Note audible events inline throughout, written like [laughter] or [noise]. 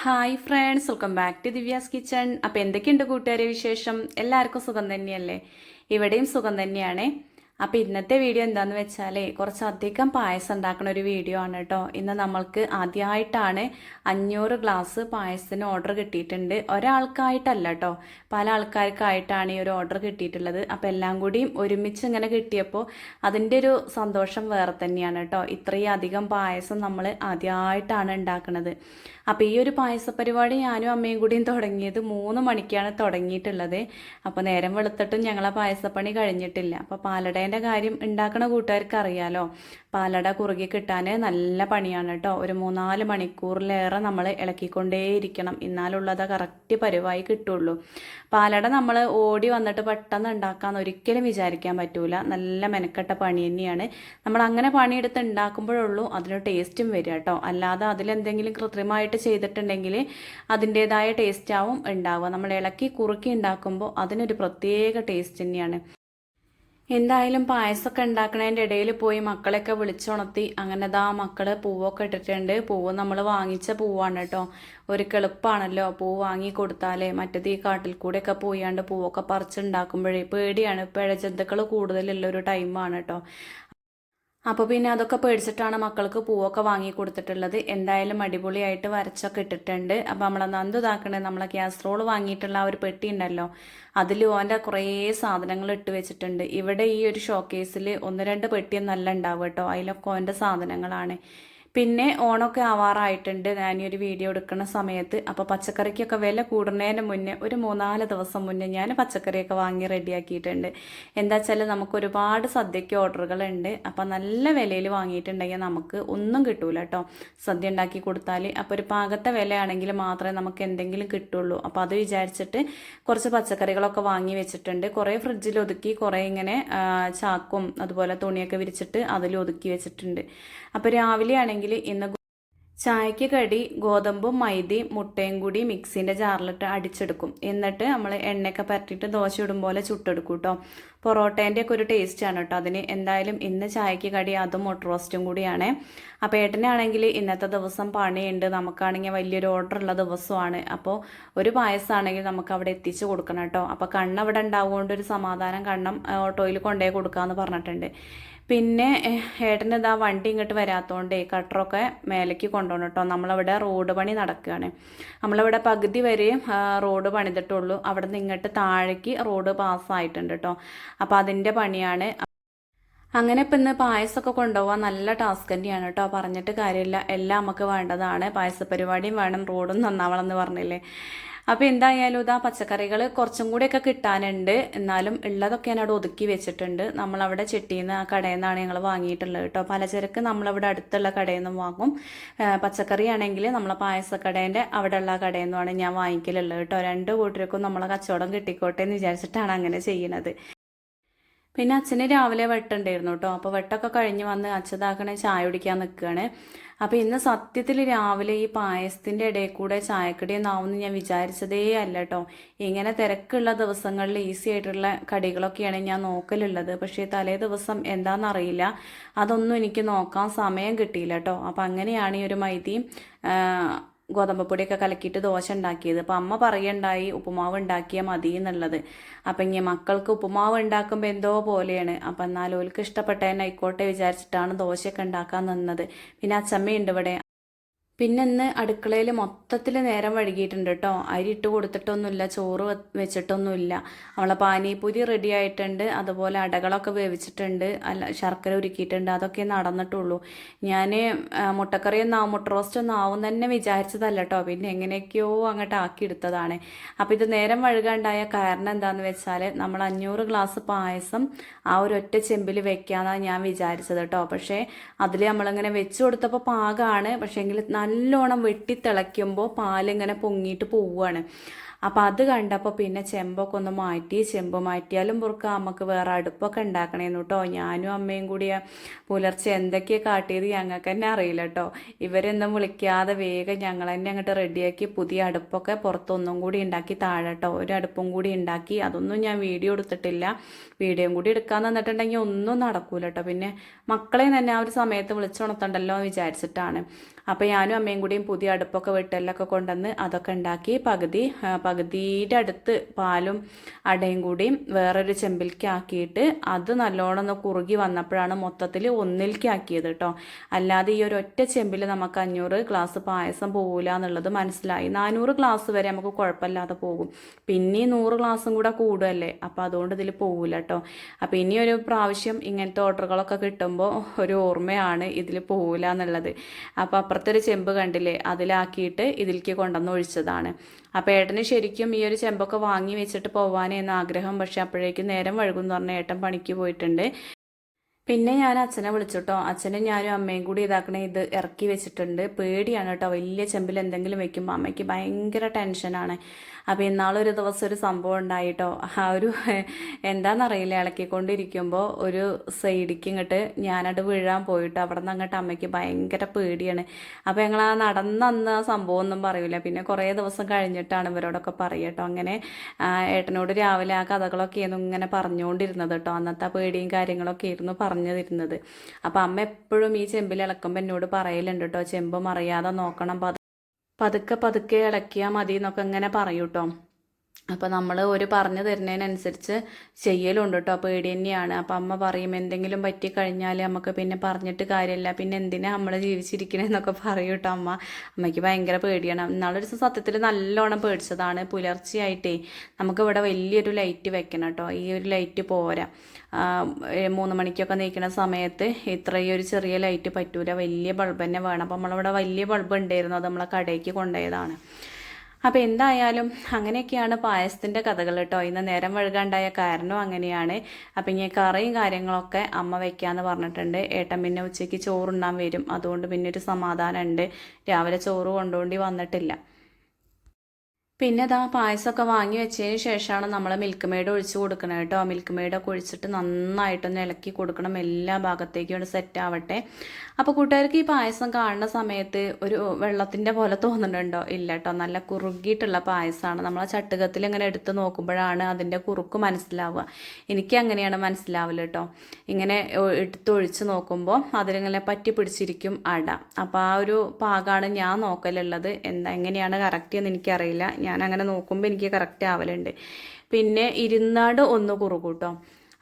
Hi friends welcome back to Divya's kitchen അപ്പോൾ എന്തൊക്കെയുണ്ട് കൂട്ടുകാരെ വിശേഷം? എല്ലാവർക്കും സുഖം തന്നെയല്ലേ? ഇവിടെയും സുഖം തന്നെയാണ്. അപ്പോൾ ഇന്നത്തെ വീഡിയോ എന്താണെന്ന് വെച്ചാൽ കുറച്ചധികം പായസം ഉണ്ടാക്കുന്ന ഒരു വീഡിയോ ആണ് കേട്ടോ ഇന്ന് നമ്മൾക്ക് ആദ്യമായിട്ടാണ് അഞ്ഞൂറ് ഗ്ലാസ് പായസത്തിന് ഓർഡർ കിട്ടിയിട്ടുണ്ട്. ഒരാൾക്കായിട്ടല്ല കേട്ടോ പല ആൾക്കാർക്കായിട്ടാണ് ഈ ഒരു ഓർഡർ കിട്ടിയിട്ടുള്ളത്. അപ്പോൾ എല്ലാം കൂടിയും ഒരുമിച്ച് ഇങ്ങനെ കിട്ടിയപ്പോൾ അതിന്റെ ഒരു സന്തോഷം വേറെ തന്നെയാണ് കേട്ടോ ഇത്രയും അധികം പായസം നമ്മൾ ആദ്യമായിട്ടാണ് ഉണ്ടാക്കുന്നത്. അപ്പോൾ ഈ ഒരു പായസ പരിപാടി ഞാനും അമ്മയും കൂടിയും തുടങ്ങിയത് മൂന്ന് മണിക്കാണ് തുടങ്ങിയിട്ടുള്ളത്. അപ്പോൾ നേരം വെളുത്തിട്ടും ഞങ്ങളെ പായസപ്പണി കഴിഞ്ഞിട്ടില്ല. അപ്പോൾ പാലടേന്റെ കാര്യം ഉണ്ടാക്കണ കൂട്ടുകാർക്ക് അറിയാലോ പാലട കുറുകി കിട്ടാൻ നല്ല പണിയാണ് കേട്ടോ ഒരു മൂന്നാൽ മണിക്കൂറിലേറെ നമ്മൾ ഇളക്കിക്കൊണ്ടേയിരിക്കണം. എന്നാലുള്ളത് കറക്റ്റ് പരുവായി കിട്ടുള്ളൂ. പാലട നമ്മൾ ഓടി വന്നിട്ട് പെട്ടെന്ന് ഉണ്ടാക്കാമെന്ന് ഒരിക്കലും വിചാരിക്കാൻ പറ്റൂല. നല്ല മെനക്കെട്ട പണി തന്നെയാണ്. നമ്മൾ അങ്ങനെ പണിയെടുത്ത് ഉണ്ടാക്കുമ്പോഴുള്ളൂ അതിന് ടേസ്റ്റും വരിക കേട്ടോ അല്ലാതെ അതിലെന്തെങ്കിലും കൃത്രിമമായിട്ട് ചെയ്തിട്ടുണ്ടെങ്കിൽ അതിന്റേതായ ടേസ്റ്റാവും ഉണ്ടാവുക. നമ്മൾ ഇളക്കി കുറുക്കി ഉണ്ടാക്കുമ്പോൾ അതിനൊരു പ്രത്യേക ടേസ്റ്റ് തന്നെയാണ്. എന്തായാലും പായസമൊക്കെ ഉണ്ടാക്കണതിന്റെ ഇടയിൽ പോയി മക്കളെയൊക്കെ വിളിച്ചുണർത്തി അങ്ങനെ ദാ മക്കൾ പൂവൊക്കെ ഇട്ടിട്ടുണ്ട്. പൂവ് നമ്മൾ വാങ്ങിച്ച പൂവാണ് കേട്ടോ. ഒരു എളുപ്പമാണല്ലോ പൂ വാങ്ങി കൊടുത്താലേ മറ്റത് ഈ കാട്ടിൽ കൂടെയൊക്കെ പോയാണ്ട് പൂവൊക്കെ പറിച്ചുണ്ടാക്കുമ്പോഴേ പേടിയാണ്. പിഴജന്തുക്കൾ കൂടുതലുള്ള ഒരു ടൈമാണ് കേട്ടോ. അപ്പോൾ പിന്നെ അതൊക്കെ പേടിച്ചിട്ടാണ് മക്കൾക്ക് പൂവൊക്കെ വാങ്ങി കൊടുത്തിട്ടുള്ളത്. എന്തായാലും അടിപൊളിയായിട്ട് വരച്ചൊക്കെ ഇട്ടിട്ടുണ്ട്. അപ്പോൾ നമ്മളെ നന്ദു ഇതാക്കണേ നമ്മളെ കാസറോൾ വാങ്ങിയിട്ടുള്ള ആ ഒരു പെട്ടി ഉണ്ടല്ലോ അതിൽ ഓന്റെ കുറേ സാധനങ്ങൾ ഇട്ട് വെച്ചിട്ടുണ്ട്. ഇവിടെ ഈ ഒരു ഷോക്കേസിൽ ഒന്ന് രണ്ട് പെട്ടിയൊന്നല്ല ഉണ്ടാവുക കേട്ടോ. അതിലൊക്കെ ഓന്റെ സാധനങ്ങളാണ്. പിന്നെ ഓണമൊക്കെ ആവാറായിട്ടുണ്ട്. ഒരു വീഡിയോ എടുക്കുന്ന സമയത്ത് അപ്പോൾ പച്ചക്കറിക്കൊക്കെ വില കൂടുന്നതിന് മുന്നേ ഒരു മൂന്നാൽ ദിവസം മുന്നേ ഞാൻ പച്ചക്കറിയൊക്കെ വാങ്ങി റെഡിയാക്കിയിട്ടുണ്ട്. എന്താ വെച്ചാൽ നമുക്ക് ഒരുപാട് സദ്യയ്ക്ക് ഓർഡറുകളുണ്ട്. അപ്പോൾ നല്ല വിലയിൽ വാങ്ങിയിട്ടുണ്ടെങ്കിൽ നമുക്ക് ഒന്നും കിട്ടൂല കേട്ടോ സദ്യ ഉണ്ടാക്കി കൊടുത്താൽ അപ്പോൾ ഒരു പാകത്തെ വിലയാണെങ്കിൽ മാത്രമേ നമുക്ക് എന്തെങ്കിലും കിട്ടുള്ളൂ. അപ്പോൾ അത് വിചാരിച്ചിട്ട് കുറച്ച് പച്ചക്കറികളൊക്കെ വാങ്ങി വെച്ചിട്ടുണ്ട്. കുറേ ഫ്രിഡ്ജിൽ ഒതുക്കി കുറേ ഇങ്ങനെ ചാക്കും അതുപോലെ തുണിയൊക്കെ വിരിച്ചിട്ട് അതിൽ ഒതുക്കി വെച്ചിട്ടുണ്ട്. അപ്പോൾ രാവിലെ ആണെങ്കിൽ ഇന്ന് ചായക്ക് കടി ഗോതമ്പും മൈദയും മുട്ടയും കൂടി മിക്സിന്റെ ജാറിലിട്ട് അടിച്ചെടുക്കും. എന്നിട്ട് നമ്മൾ എണ്ണയൊക്കെ പരട്ടിയിട്ട് ദോശ ഇടും പോലെ ചുട്ടെടുക്കും കേട്ടോ പൊറോട്ടേന്റെ ഒക്കെ ഒരു ടേസ്റ്റാണ് കേട്ടോ അതിന് എന്തായാലും ഇന്ന് ചായക്ക് കടി അതും മുട്ട റോസ്റ്റും കൂടിയാണ്. അപ്പോൾ ഏട്ടനാണെങ്കിൽ ഇന്നത്തെ ദിവസം പണിയുണ്ട്. നമുക്കാണെങ്കിൽ വലിയൊരു ഓർഡർ ഉള്ള ദിവസമാണ്. അപ്പോൾ ഒരു പായസമാണെങ്കിൽ നമുക്ക് അവിടെ എത്തിച്ചു കൊടുക്കണം കേട്ടോ അപ്പോൾ കണ്ണ് അവിടെ ഉണ്ടാവുകൊണ്ട് ഒരു സമാധാനം കണ്ണം ഓട്ടോയിൽ കൊണ്ടുപോയി കൊടുക്കാമെന്ന് പറഞ്ഞിട്ടുണ്ട്. പിന്നെ ഏട്ടന് ഇതാ വണ്ടി ഇങ്ങോട്ട് വരാത്തതുകൊണ്ടേ കട്ടറൊക്കെ മേലേക്ക് കൊണ്ടുപോകണം കേട്ടോ. നമ്മളവിടെ റോഡ് പണി നടക്കുകയാണ്. നമ്മളവിടെ പകുതി വരെയും റോഡ് പണിതിട്ടുള്ളൂ. അവിടെ നിന്ന് ഇങ്ങോട്ട് താഴേക്ക് റോഡ് പാസ്സായിട്ടുണ്ട് കേട്ടോ. അപ്പോൾ അതിന്റെ പണിയാണ്. അങ്ങനെ ഇപ്പം ഇന്ന് പായസമൊക്കെ കൊണ്ടുപോകാൻ നല്ല ടാസ്ക് തന്നെയാണ് കേട്ടോ. പറഞ്ഞിട്ട് കാര്യമില്ല. എല്ലാം നമുക്ക് വേണ്ടതാണ്. പായസ പരിപാടിയും വേണം. റോഡും നന്നാവണം എന്ന് പറഞ്ഞില്ലേ. അപ്പോൾ എന്തായാലും ഇതാ പച്ചക്കറികൾ കുറച്ചും കൂടിയൊക്കെ കിട്ടാനുണ്ട്. എന്നാലും ഉള്ളതൊക്കെ ഞാൻ അവിടെ ഒതുക്കി വെച്ചിട്ടുണ്ട്. നമ്മളവിടെ ചെട്ടിയിൽ നിന്ന് ആ കടയിൽ നിന്നാണ് ഞങ്ങൾ വാങ്ങിയിട്ടുള്ളത് കേട്ടോ. പലചരക്ക് നമ്മളവിടെ അടുത്തുള്ള കടയിൽ നിന്നും വാങ്ങും. പച്ചക്കറി ആണെങ്കിൽ നമ്മളെ പായസക്കടേന്റെ അവിടെയുള്ള കടയിൽ നിന്നുമാണ് ഞാൻ വാങ്ങിക്കലുള്ളത് കേട്ടോ. രണ്ട് കൂട്ടർക്കും നമ്മളെ കച്ചവടം കിട്ടിക്കോട്ടെ എന്ന് വിചാരിച്ചിട്ടാണ് അങ്ങനെ ചെയ്യുന്നത് പിന്നെ അച്ഛന് രാവിലെ വെട്ടുണ്ടായിരുന്നു കേട്ടോ. അപ്പോൾ വെട്ടൊക്കെ കഴിഞ്ഞ് വന്ന് അച്ഛതാക്കണേ ചായ കുടിക്കാൻ നിൽക്കുകയാണ് അപ്പോൾ ഇന്ന് സത്യത്തിൽ രാവിലെ ഈ പായസത്തിന്റെ ഇടയിൽ കൂടെ ചായക്കടി എന്നാവുമെന്ന് ഞാൻ വിചാരിച്ചതേ അല്ല കേട്ടോ ഇങ്ങനെ തിരക്കുള്ള ദിവസങ്ങളിൽ ഈസി ആയിട്ടുള്ള കടികളൊക്കെയാണ് ഞാൻ നോക്കലുള്ളത്. പക്ഷേ തലേ ദിവസം എന്താണെന്നറിയില്ല അതൊന്നും എനിക്ക് നോക്കാൻ സമയം കിട്ടിയില്ല കേട്ടോ അപ്പോൾ അങ്ങനെയാണ് ഈ ഒരു മൈദയും ഗോതമ്പ് പൊടിയൊക്കെ കലക്കിയിട്ട് ദോശ ഉണ്ടാക്കിയത്. അപ്പം അമ്മ പറയണ്ടായി ഉപ്പുമാവ് ഉണ്ടാക്കിയാൽ മതി എന്നുള്ളത്. അപ്പം ഇങ്ങനെ മക്കൾക്ക് ഉപ്പുമാവ് ഉണ്ടാക്കുമ്പോൾ എന്തോ പോലെയാണ്. അപ്പം എന്നാലും ഓൽക്ക് ഇഷ്ടപ്പെട്ടതിന് ആയിക്കോട്ടെ വിചാരിച്ചിട്ടാണ് ദോശയൊക്കെ ഉണ്ടാക്കാൻ നിന്നത്. പിന്നെ അച്ചമ്മയുണ്ട് ഇവിടെ. പിന്നെ ഇന്ന് അടുക്കളയിൽ മൊത്തത്തിൽ നേരം വഴുകിയിട്ടുണ്ട് കേട്ടോ അരി ഇട്ട് കൊടുത്തിട്ടൊന്നുമില്ല ചോറ് വെച്ചിട്ടൊന്നുമില്ല. അവളെ പാനിപ്പൂരി റെഡി ആയിട്ടുണ്ട്. അതുപോലെ അടകളൊക്കെ വേവിച്ചിട്ടുണ്ട്. അല്ല ശർക്കര ഉരുക്കിയിട്ടുണ്ട്. അതൊക്കെ നടന്നിട്ടുള്ളൂ. ഞാൻ മുട്ടക്കറി ഒന്നും മുട്ട റോസ്റ്റ് ഒന്നും ആവും തന്നെ വിചാരിച്ചതല്ല കേട്ടോ പിന്നെ എങ്ങനെയൊക്കെയോ അങ്ങോട്ട് ആക്കി എടുത്തതാണ്. അപ്പോൾ ഇത് നേരം വഴുകാണ്ടായ കാരണം എന്താണെന്ന് വെച്ചാൽ നമ്മൾ അഞ്ഞൂറ് ഗ്ലാസ് പായസം ആ ഒരു ഒറ്റ ചെമ്പിൽ വെക്കാമെന്നാണ് ഞാൻ വിചാരിച്ചത് കേട്ടോ പക്ഷേ അതിൽ നമ്മളിങ്ങനെ വെച്ച് കൊടുത്തപ്പോൾ പാകമാണ് പക്ഷേ എങ്കിൽ നല്ലോണം വെട്ടിത്തിളയ്ക്കുമ്പോൾ പാലിങ്ങനെ പൊങ്ങിയിട്ട് പോവുകയാണ് അപ്പം അത് കണ്ടപ്പോൾ പിന്നെ ചെമ്പൊക്കെ ഒന്ന് മാറ്റി ചെമ്പ് മാറ്റിയാലും പുറക്കുക നമുക്ക് വേറെ അടുപ്പൊക്കെ ഉണ്ടാക്കണേന്നു കേട്ടോ ഞാനും അമ്മയും കൂടി പുലർച്ചെ എന്തൊക്കെയാണ് കാട്ടിയത് ഞങ്ങൾക്ക് തന്നെ അറിയില്ല കേട്ടോ ഇവരൊന്നും വിളിക്കാതെ വേഗം ഞങ്ങൾ തന്നെ അങ്ങോട്ട് റെഡിയാക്കി പുതിയ അടുപ്പൊക്കെ പുറത്തൊന്നും കൂടി ഉണ്ടാക്കി താഴെ കേട്ടോ ഒരു അടുപ്പും കൂടി ഉണ്ടാക്കി അതൊന്നും ഞാൻ വീഡിയോ എടുത്തിട്ടില്ല. വീഡിയോയും കൂടി എടുക്കാൻ തന്നിട്ടുണ്ടെങ്കിൽ ഒന്നും നടക്കൂല കേട്ടോ പിന്നെ മക്കളെ തന്നെ ആ ഒരു സമയത്ത് വിളിച്ചുണർത്തണ്ടല്ലോ എന്ന് വിചാരിച്ചിട്ടാണ്. അപ്പോൾ ഞാനും അമ്മയും കൂടിയും പുതിയ അടുപ്പൊക്കെ വെട്ടലൊക്കെ കൊണ്ടുവന്ന് അതൊക്കെ ഉണ്ടാക്കി പകുതി പകുതിയുടെ അടുത്ത് പാലും അടയും കൂടിയും വേറൊരു ചെമ്പിലേക്ക് ആക്കിയിട്ട് അത് നല്ലോണം ഒന്ന് കുറുകി വന്നപ്പോഴാണ് മൊത്തത്തിൽ ഒന്നിലേക്ക് ആക്കിയത് കേട്ടോ. അല്ലാതെ ഈ ഒരു ഒറ്റ ചെമ്പിൽ നമുക്ക് അഞ്ഞൂറ് ഗ്ലാസ് പായസം പോകില്ല എന്നുള്ളത് മനസ്സിലായി. നാനൂറ് ഗ്ലാസ് വരെ നമുക്ക് കുഴപ്പമില്ലാതെ പോകും. പിന്നെ നൂറ് ഗ്ലാസും കൂടെ കൂടുമല്ലേ അപ്പോൾ അതുകൊണ്ട് ഇതിൽ പോകില്ല കേട്ടോ. അപ്പോൾ ഇനി ഒരു പ്രാവശ്യം ഇങ്ങനത്തെ ഓർഡറുകളൊക്കെ കിട്ടുമ്പോൾ ഒരു ഓർമ്മയാണ് ഇതിൽ പോകില്ല എന്നുള്ളത്. അപ്പോൾ അപ്പുറത്തെ ഒരു ചെമ്പ് കണ്ടില്ലേ? അതിലാക്കിയിട്ട് ഇതിലേക്ക് കൊണ്ടുവന്ന് ഒഴിച്ചതാണ്. അപ്പോൾ ഏട്ടന് ശരിക്കും ഈ ഒരു ചെമ്പൊക്കെ വാങ്ങി വെച്ചിട്ട് പോവാനെന്ന് ആഗ്രഹം. പക്ഷെ അപ്പോഴേക്കും നേരം വഴുകും എന്ന് പറഞ്ഞ ഏട്ടൻ പണിക്ക് പോയിട്ടുണ്ട്. പിന്നെ ഞാൻ അച്ഛനെ വിളിച്ചിട്ടോ അച്ഛനും ഞാനും അമ്മയും കൂടി ഇതാക്കണേ ഇത് ഇറക്കി വെച്ചിട്ടുണ്ട്. പേടിയാണ് കേട്ടോ വലിയ ചെമ്പിൽ എന്തെങ്കിലും വെക്കുമ്പോൾ അമ്മയ്ക്ക് ഭയങ്കര ടെൻഷനാണ് അപ്പോൾ ഇന്നാളൊരു ദിവസം ഒരു സംഭവം ഉണ്ടായിട്ടോ ആ ഒരു [laughs] എന്താണെന്നറിയില്ല ഇളക്കിക്കൊണ്ടിരിക്കുമ്പോൾ ഒരു സൈഡിക്ക് ഇങ്ങോട്ട് ഞാനത് വീഴാൻ പോയിട്ട് അവിടെ നിന്ന് അങ്ങോട്ട് അമ്മയ്ക്ക് ഭയങ്കര പേടിയാണ്. അപ്പോൾ ഞങ്ങൾ ആ നടന്നന്ന് ആ സംഭവം ഒന്നും പറയൂല. പിന്നെ കുറേ ദിവസം കഴിഞ്ഞിട്ടാണ് ഇവരോടൊക്കെ പറയട്ടോ അങ്ങനെ ഏട്ടനോട് രാവിലെ ആ കഥകളൊക്കെ ആയിരുന്നു ഇങ്ങനെ പറഞ്ഞുകൊണ്ടിരുന്നത് കേട്ടോ അന്നത്തെ പേടിയും കാര്യങ്ങളൊക്കെ ആയിരുന്നു പറഞ്ഞു തരുന്നത് അപ്പോൾ അമ്മ എപ്പോഴും ഈ ചെമ്പിൽ ഇളക്കുമ്പോൾ എന്നോട് പറയലുണ്ട് കേട്ടോ ചെമ്പ് മറിയാതെ നോക്കണം പതു- പതുക്കെ പതുക്കെ ഇളക്കിയാൽ മതി എന്നൊക്കെ ഇങ്ങനെ പറയൂ കേട്ടോ അപ്പോൾ നമ്മൾ ഒരു പറഞ്ഞു തരുന്നതിനനുസരിച്ച് ചെയ്യലുണ്ട് കേട്ടോ പേടി തന്നെയാണ് അപ്പം അമ്മ പറയും എന്തെങ്കിലും പറ്റി കഴിഞ്ഞാൽ നമുക്ക് പിന്നെ പറഞ്ഞിട്ട് കാര്യമില്ല പിന്നെ എന്തിനാ നമ്മൾ ജീവിച്ചിരിക്കണേന്നൊക്കെ പറയും കേട്ടോ അമ്മ. അമ്മയ്ക്ക് ഭയങ്കര പേടിയാണ്. ഇന്നാളൊരു ദിവസം സത്യത്തിൽ നല്ലോണം പേടിച്ചതാണ്. പുലർച്ചെയായിട്ടേ നമുക്കിവിടെ വലിയൊരു ലൈറ്റ് വെക്കണം കേട്ടോ. ഈ ഒരു ലൈറ്റ് പോരാ. മൂന്ന് മണിക്കൊക്കെ നീക്കുന്ന സമയത്ത് ഇത്രയും ഒരു ചെറിയ ലൈറ്റ് പറ്റൂല. വലിയ ബൾബ് തന്നെ വേണം. അപ്പം നമ്മളിവിടെ വലിയ ബൾബ് ഉണ്ടായിരുന്നു അത് നമ്മളെ കടയ്ക്ക് കൊണ്ടുപോയതാണ്. അപ്പോൾ എന്തായാലും അങ്ങനെയൊക്കെയാണ് പായസത്തിന്റെ കഥകൾ കേട്ടോ. ഇന്ന് നേരം വഴുകാണ്ടായ കാരണം അങ്ങനെയാണ്. അപ്പം ഇനി കറിയും കാര്യങ്ങളൊക്കെ അമ്മ വെക്കാന്ന് പറഞ്ഞിട്ടുണ്ട്. ഏട്ടൻ പിന്നെ ഉച്ചയ്ക്ക് ചോറുണ്ണാൻ വരും. അതുകൊണ്ട് പിന്നെ ഒരു സമാധാനമുണ്ട് രാവിലെ ചോറ് കൊണ്ടുകൊണ്ടി വന്നിട്ടില്ല. പിന്നെ ഇതാ പായസമൊക്കെ വാങ്ങി വെച്ചതിന് ശേഷമാണ് നമ്മൾ മിൽക്ക് മെയ്ഡ് ഒഴിച്ച് കൊടുക്കണം കേട്ടോ. മിൽക്ക് മെയ്ഡൊക്കെ ഒഴിച്ചിട്ട് നന്നായിട്ടൊന്ന് ഇളക്കി കൊടുക്കണം. എല്ലാ ഭാഗത്തേക്കും ഒന്ന് സെറ്റ് ആവട്ടെ. അപ്പോൾ കൂട്ടുകാർക്ക് ഈ പായസം കാണുന്ന സമയത്ത് ഒരു വെള്ളത്തിന്റെ പോലെ തോന്നുന്നുണ്ടോ ഇല്ല കേട്ടോ. നല്ല കുറുകിയിട്ടുള്ള പായസമാണ് നമ്മൾ ആ ചട്ടുകത്തിൽ ഇങ്ങനെ എടുത്ത് നോക്കുമ്പോഴാണ് അതിന്റെ കുറുക്ക് മനസ്സിലാവുക. എനിക്ക് അങ്ങനെയാണ് മനസ്സിലാവില്ല കേട്ടോ. ഇങ്ങനെ എടുത്തൊഴിച്ച് നോക്കുമ്പോൾ അതിലിങ്ങനെ പറ്റി പിടിച്ചിരിക്കും അട. അപ്പോൾ ആ ഒരു പാകമാണ് ഞാൻ നോക്കലുള്ളത്. എന്താ എങ്ങനെയാണ് കറക്റ്റ് എന്ന് എനിക്കറിയില്ല. ഞാൻ അങ്ങനെ നോക്കുമ്പോൾ എനിക്ക് കറക്റ്റ് ആവലുണ്ട്. പിന്നെ ഇരുന്നാട് ഒന്ന് കുറുകൂട്ടോ.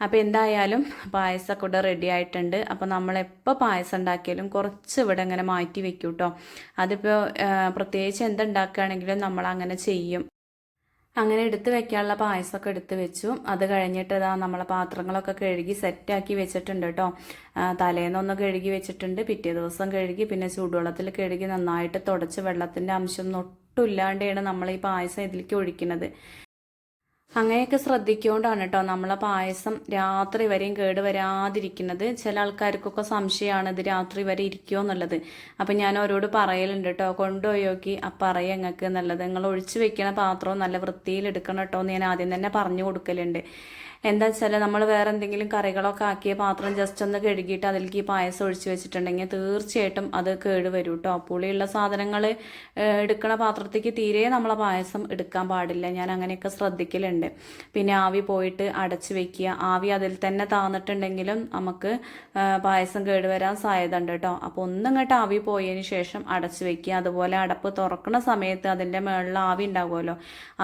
അപ്പോൾ എന്തായാലും പായസമൊക്കെ ഇവിടെ റെഡി ആയിട്ടുണ്ട്. അപ്പോൾ നമ്മളെപ്പോൾ പായസം ഉണ്ടാക്കിയാലും കുറച്ച് ഇവിടെ ഇങ്ങനെ മാറ്റി വെക്കും കേട്ടോ അതിപ്പോൾ പ്രത്യേകിച്ച് എന്തുണ്ടാക്കുകയാണെങ്കിലും നമ്മൾ അങ്ങനെ ചെയ്യും. അങ്ങനെ എടുത്ത് വെക്കാനുള്ള പായസമൊക്കെ എടുത്ത് വെച്ചു. അത് കഴിഞ്ഞിട്ട് ഇതാ നമ്മളെ പാത്രങ്ങളൊക്കെ കഴുകി സെറ്റാക്കി വെച്ചിട്ടുണ്ട് കേട്ടോ തലേന്നൊന്ന് കഴുകി വെച്ചിട്ടുണ്ട്. പിറ്റേ ദിവസം കഴുകി പിന്നെ ചൂടുവെള്ളത്തിൽ കഴുകി നന്നായിട്ട് തുടച്ച് വെള്ളത്തിന്റെ അംശം ഒന്നും ഒട്ടും ഇല്ലാണ്ടാണ് നമ്മൾ ഈ പായസം ഇതിലേക്ക് ഒഴിക്കുന്നത്. അങ്ങനെയൊക്കെ ശ്രദ്ധിച്ചുകൊണ്ടാണ് കേട്ടോ നമ്മളെ പായസം രാത്രി വരെയും കേട് വരാതിരിക്കുന്നത്. ചില ആൾക്കാർക്കൊക്കെ സംശയമാണ് ഇത് രാത്രി വരെ ഇരിക്കുമോ എന്നുള്ളത്. അപ്പം ഞാൻ അവരോട് പറയലുണ്ട് കേട്ടോ കൊണ്ടുപോയി ആ അപ്പം പറയാം നിങ്ങൾക്ക് എന്നുള്ളത്. നിങ്ങൾ ഒഴിച്ചു വെക്കണ പാത്രവും നല്ല വൃത്തിയിൽ എടുക്കണം കേട്ടോ എന്ന് ഞാൻ ആദ്യം തന്നെ പറഞ്ഞു കൊടുക്കലുണ്ട്. എന്താ വെച്ചാൽ നമ്മൾ വേറെ എന്തെങ്കിലും കറികളൊക്കെ ആക്കിയ പാത്രം ജസ്റ്റ് ഒന്ന് കഴുകിയിട്ട് അതിലേക്ക് ഈ പായസം ഒഴിച്ച് വെച്ചിട്ടുണ്ടെങ്കിൽ തീർച്ചയായിട്ടും അത് കേട് വരും കേട്ടോ പുളിയുള്ള സാധനങ്ങൾ എടുക്കണ പാത്രത്തേക്ക് തീരെ നമ്മളെ പായസം എടുക്കാൻ പാടില്ല. ഞാൻ അങ്ങനെയൊക്കെ ശ്രദ്ധിക്കലുണ്ട്. പിന്നെ ആവി പോയിട്ട് അടച്ചു വെക്കുക. ആവി അതിൽ തന്നെ താന്നിട്ടുണ്ടെങ്കിലും നമുക്ക് പായസം കേടുവരാൻ സാധ്യത ഉണ്ട് കേട്ടോ അപ്പോൾ ഒന്നിങ്ങോട്ട് ആവി പോയതിന് ശേഷം അടച്ചു വെക്കുക. അതുപോലെ അടപ്പ് തുറക്കുന്ന സമയത്ത് അതിന്റെ മുകളിൽ ആവി ഉണ്ടാകുമല്ലോ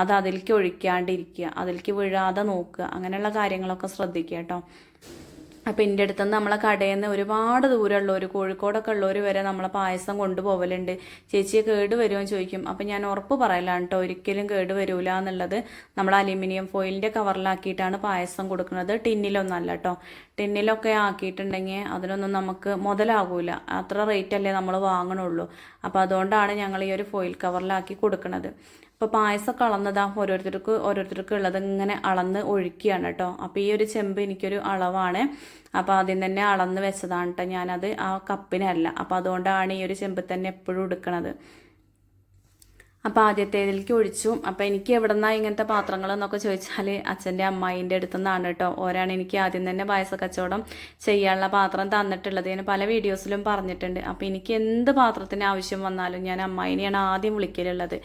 അത് അതിലേക്ക് ഒഴിക്കാണ്ടിരിക്കുക. അതിലേക്ക് വീഴാതെ നോക്കുക. അങ്ങനെയുള്ള കാര്യങ്ങളൊക്കെ ശ്രദ്ധിക്കുക കേട്ടോ. അപ്പം എന്റെ അടുത്ത് നിന്ന് നമ്മളെ കടയിൽ നിന്ന് ഒരുപാട് ദൂരമുള്ളവർ കോഴിക്കോടൊക്കെ ഉള്ളവർ വരെ നമ്മളെ പായസം കൊണ്ടുപോകലുണ്ട് ചേച്ചിയെ കേട് വരുമോ ചോദിക്കും. അപ്പം ഞാൻ ഉറപ്പ് പറയലാണ് കേട്ടോ ഒരിക്കലും കേട് വരില്ല എന്നുള്ളത്. നമ്മൾ അലുമിനിയം ഫോയിലിന്റെ കവറിലാക്കിയിട്ടാണ് പായസം കൊടുക്കുന്നത്. ടിന്നിലൊന്നല്ല കേട്ടോ. ടിന്നിലൊക്കെ ആക്കിയിട്ടുണ്ടെങ്കിൽ അതിനൊന്നും നമുക്ക് മുതലാകൂല അത്ര റേറ്റ് അല്ലേ നമ്മൾ വാങ്ങണുള്ളൂ. അപ്പോൾ അതുകൊണ്ടാണ് ഞങ്ങൾ ഈ ഒരു ഫോയിൽ കവറിലാക്കി കൊടുക്കുന്നത് അപ്പോൾ പായസമൊക്കെ അളന്നതാ ഓരോരുത്തർക്ക് ഓരോരുത്തർക്ക് ഉള്ളത് ഇങ്ങനെ അളന്ന് ഒഴിക്കുകയാണ് കേട്ടോ. അപ്പോൾ ഈ ഒരു ചെമ്പ് എനിക്കൊരു അളവാണ്. അപ്പോൾ ആദ്യം തന്നെ അളന്ന് വെച്ചതാണ് കേട്ടോ ഞാനത് ആ കപ്പിനല്ല. അപ്പോൾ അതുകൊണ്ടാണ് ഈ ഒരു ചെമ്പ് തന്നെ എപ്പോഴും എടുക്കണത് അപ്പോൾ ആദ്യത്തേതിലേക്ക് ഒഴിച്ചു. അപ്പോൾ എനിക്ക് എവിടെ നിന്നാണ് ഇങ്ങനത്തെ പാത്രങ്ങൾ എന്നൊക്കെ ചോദിച്ചാൽ അച്ഛന്റെ അമ്മായിന്റെ അടുത്തു നിന്നാണ് കേട്ടോ ഓരാണ് എനിക്ക് ആദ്യം തന്നെ പായസ കച്ചവടം ചെയ്യാനുള്ള പാത്രം തന്നിട്ടുള്ളത്. ഞാൻ പല വീഡിയോസിലും പറഞ്ഞിട്ടുണ്ട്. അപ്പോൾ എനിക്ക് എന്ത് പാത്രത്തിന് ആവശ്യം വന്നാലും ഞാൻ അമ്മായിനെയാണ് ആദ്യം വിളിക്കലുള്ളത്.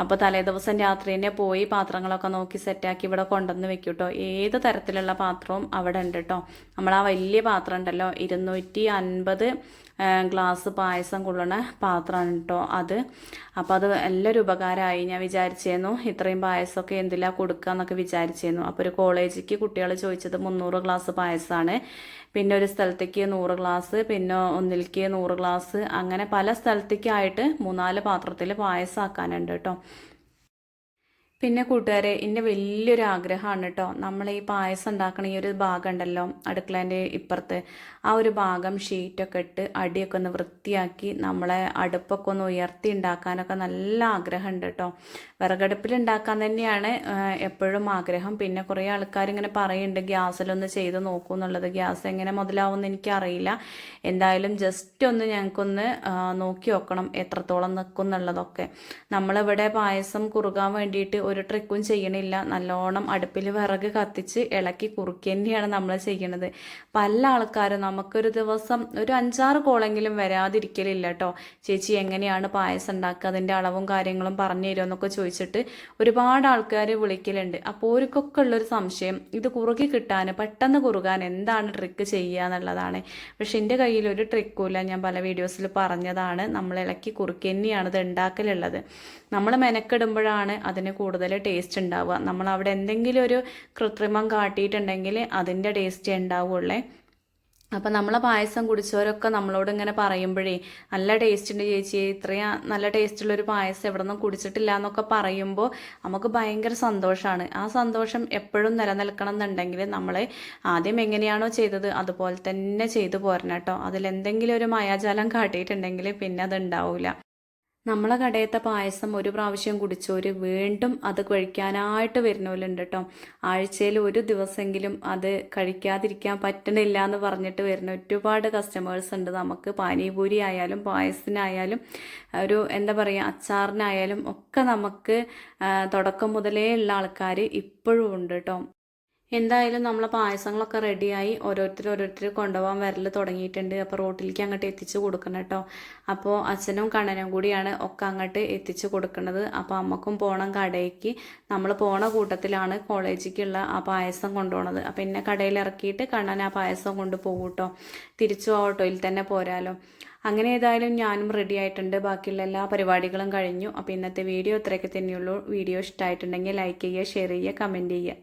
അപ്പോൾ തലേദിവസം രാത്രി തന്നെ പോയി പാത്രങ്ങളൊക്കെ നോക്കി സെറ്റാക്കി ഇവിടെ കൊണ്ടുവന്ന് വെക്കും കേട്ടോ ഏത് തരത്തിലുള്ള പാത്രവും അവിടെ ഉണ്ട് കേട്ടോ നമ്മൾ ആ വലിയ പാത്രം ഉണ്ടല്ലോ ഇരുന്നൂറ്റി അൻപത് ഗ്ലാസ് പായസം കൊള്ളുന്ന പാത്രമാണ് കേട്ടോ അത്. അപ്പോൾ അത് എല്ലാവരും ഉപകാരമായി. ഞാൻ വിചാരിച്ചേന്നു ഇത്രയും പായസമൊക്കെ എന്തിലാണ് കൊടുക്കുക എന്നൊക്കെ വിചാരിച്ചേന്നു. അപ്പോൾ ഒരു കോളേജിക്ക് കുട്ടികൾ ചോദിച്ചത് മുന്നൂറ് ഗ്ലാസ് പായസമാണ് പിന്നെ ഒരു സ്ഥലത്തേക്ക് നൂറ് ഗ്ലാസ് പിന്നെ ഒന്നിലേക്ക് നൂറ് ഗ്ലാസ് അങ്ങനെ പല സ്ഥലത്തേക്കായിട്ട് മൂന്നാൽ പാത്രത്തിൽ പായസം ആക്കാനുണ്ട് കേട്ടോ. പിന്നെ കൂട്ടുകാരെ എന്റെ വലിയൊരു ആഗ്രഹമാണ് കേട്ടോ നമ്മൾ ഈ പായസം ഉണ്ടാക്കണ ഈ ഒരു ഭാഗം ഉണ്ടല്ലോ അടുക്കളേന്റെ ഇപ്പുറത്ത്. ആ ഒരു ഭാഗം ഷീറ്റൊക്കെ ഇട്ട് അടിയൊക്കെ ഒന്ന് വൃത്തിയാക്കി നമ്മളെ അടുപ്പൊക്കെ ഒന്ന് ഉയർത്തി ഉണ്ടാക്കാനൊക്കെ നല്ല ആഗ്രഹമുണ്ട് കേട്ടോ വിറകടുപ്പിൽ ഉണ്ടാക്കാൻ തന്നെയാണ് എപ്പോഴും ആഗ്രഹം. പിന്നെ കുറേ ആൾക്കാർ ഇങ്ങനെ പറയുന്നുണ്ട് ഗ്യാസിലൊന്ന് ചെയ്ത് നോക്കൂ എന്നുള്ളത് ഗ്യാസ് എങ്ങനെ മുതലാവുമെന്ന് എനിക്കറിയില്ല. എന്തായാലും ജസ്റ്റ് ഒന്ന് ഞങ്ങൾക്കൊന്ന് നോക്കി നോക്കണം എത്രത്തോളം നിൽക്കും എന്നുള്ളതൊക്കെ. നമ്മളിവിടെ പായസം കുറുകാൻ വേണ്ടിയിട്ട് ഒരു ട്രിക്കും ചെയ്യണില്ല. നല്ലോണം അടുപ്പിൽ വിറക് കത്തിച്ച് ഇളക്കി കുറുക്കി തന്നെയാണ് നമ്മൾ ചെയ്യണത്. പല ആൾക്കാരും നമുക്കൊരു ദിവസം ഒരു അഞ്ചാറ് കോളെങ്കിലും വരാതിരിക്കലില്ല കേട്ടോ ചേച്ചി എങ്ങനെയാണ് പായസം ഉണ്ടാക്കുക? അതിന്റെ അളവും കാര്യങ്ങളും പറഞ്ഞു തരുമെന്നൊക്കെ ചോദിച്ചിട്ട് ഒരുപാട് ആൾക്കാർ വിളിക്കലുണ്ട്. അപ്പോൾ ഓർക്കൊക്കെ ഉള്ളൊരു സംശയം ഇത് കുറുകി കിട്ടാൻ പെട്ടെന്ന് കുറുകാൻ എന്താണ് ട്രിക്ക് ചെയ്യുക എന്നുള്ളതാണ്. പക്ഷെ എന്റെ കയ്യിൽ ഒരു ട്രിക്കുമില്ല ഞാൻ പല വീഡിയോസിൽ പറഞ്ഞതാണ്. നമ്മൾ ഇളക്കി കുറുക്കി തന്നെയാണ് ഇത് ഉണ്ടാക്കലുള്ളത്. നമ്മൾ മെനക്കെടുമ്പോഴാണ് അതിന് കൂടുതൽ ടേസ്റ്റ് ഉണ്ടാവുക നമ്മൾ അവിടെ എന്തെങ്കിലും ഒരു കൃത്രിമം കാട്ടിയിട്ടുണ്ടെങ്കിൽ അതിന്റെ ടേസ്റ്റ് ഉണ്ടാവുള്ളേ അപ്പം നമ്മളെ പായസം കുടിച്ചവരൊക്കെ നമ്മളോട് ഇങ്ങനെ പറയുമ്പോഴേ നല്ല ടേസ്റ്റ് ഉണ്ട് ചേച്ചി ഇത്രയും നല്ല ടേസ്റ്റുള്ള ഒരു പായസം എവിടെ നിന്നും കുടിച്ചിട്ടില്ല എന്നൊക്കെ പറയുമ്പോൾ നമുക്ക് ഭയങ്കര സന്തോഷമാണ് ആ സന്തോഷം എപ്പോഴും നിലനിൽക്കണം എന്നുണ്ടെങ്കിൽ നമ്മൾ ആദ്യം എങ്ങനെയാണോ ചെയ്തത് അതുപോലെ തന്നെ ചെയ്തു പോരണം കേട്ടോ. അതിലെന്തെങ്കിലും ഒരു മായാജാലം കാട്ടിയിട്ടുണ്ടെങ്കിൽ പിന്നെ അത് ഉണ്ടാവില്ല നമ്മളെ കടയത്തെ പായസം ഒരു പ്രാവശ്യം കുടിച്ചവർ വീണ്ടും അത് കഴിക്കാനായിട്ട് വരുന്നവരുണ്ട് കേട്ടോ ആഴ്ചയിൽ ഒരു ദിവസമെങ്കിലും അത് കഴിക്കാതിരിക്കാൻ പറ്റണില്ല എന്ന് പറഞ്ഞിട്ട് വരുന്ന ഒരുപാട് കസ്റ്റമേഴ്സ് ഉണ്ട്. നമുക്ക് പാനിപൂരി ആയാലും പായസത്തിനായാലും ഒരു എന്താ പറയുക അച്ചാറിനായാലും ഒക്കെ നമുക്ക് തുടക്കം മുതലേ ഉള്ള ആൾക്കാർ ഇപ്പോഴും ഉണ്ട് കേട്ടോ എന്തായാലും നമ്മളെ പായസങ്ങളൊക്കെ റെഡിയായി ഓരോരുത്തർ ഓരോരുത്തർ കൊണ്ടുപോകാൻ വരൽ തുടങ്ങിയിട്ടുണ്ട്. അപ്പോൾ റോട്ടിലേക്ക് അങ്ങോട്ട് എത്തിച്ചു കൊടുക്കണം കേട്ടോ. അപ്പോൾ അച്ഛനും കണ്ണനും കൂടിയാണ് ഒക്കെ അങ്ങോട്ട് എത്തിച്ചു കൊടുക്കുന്നത്. അപ്പോൾ അമ്മക്കും പോകണം കടയ്ക്ക്. നമ്മൾ പോണ കൂട്ടത്തിലാണ് കോളേജിലേക്കുള്ള ആ പായസം കൊണ്ടുപോകണത് അപ്പോൾ എന്നെ കടയിൽ ഇറക്കിയിട്ട് കണ്ണൻ ആ പായസം കൊണ്ട് പോകും കേട്ടോ. തിരിച്ചു ഓട്ടോയിൽ തന്നെ പോരാലോ. അങ്ങനെ ഏതായാലും ഞാനും റെഡി ആയിട്ടുണ്ട്. ബാക്കിയുള്ള എല്ലാ പരിപാടികളും കഴിഞ്ഞു. അപ്പോൾ ഇന്നത്തെ വീഡിയോ ഇത്രയൊക്കെ തന്നെയുള്ളൂ. വീഡിയോ ഇഷ്ടമായിട്ടുണ്ടെങ്കിൽ ലൈക്ക് ചെയ്യുക ഷെയർ ചെയ്യുക കമന്റ് ചെയ്യുക.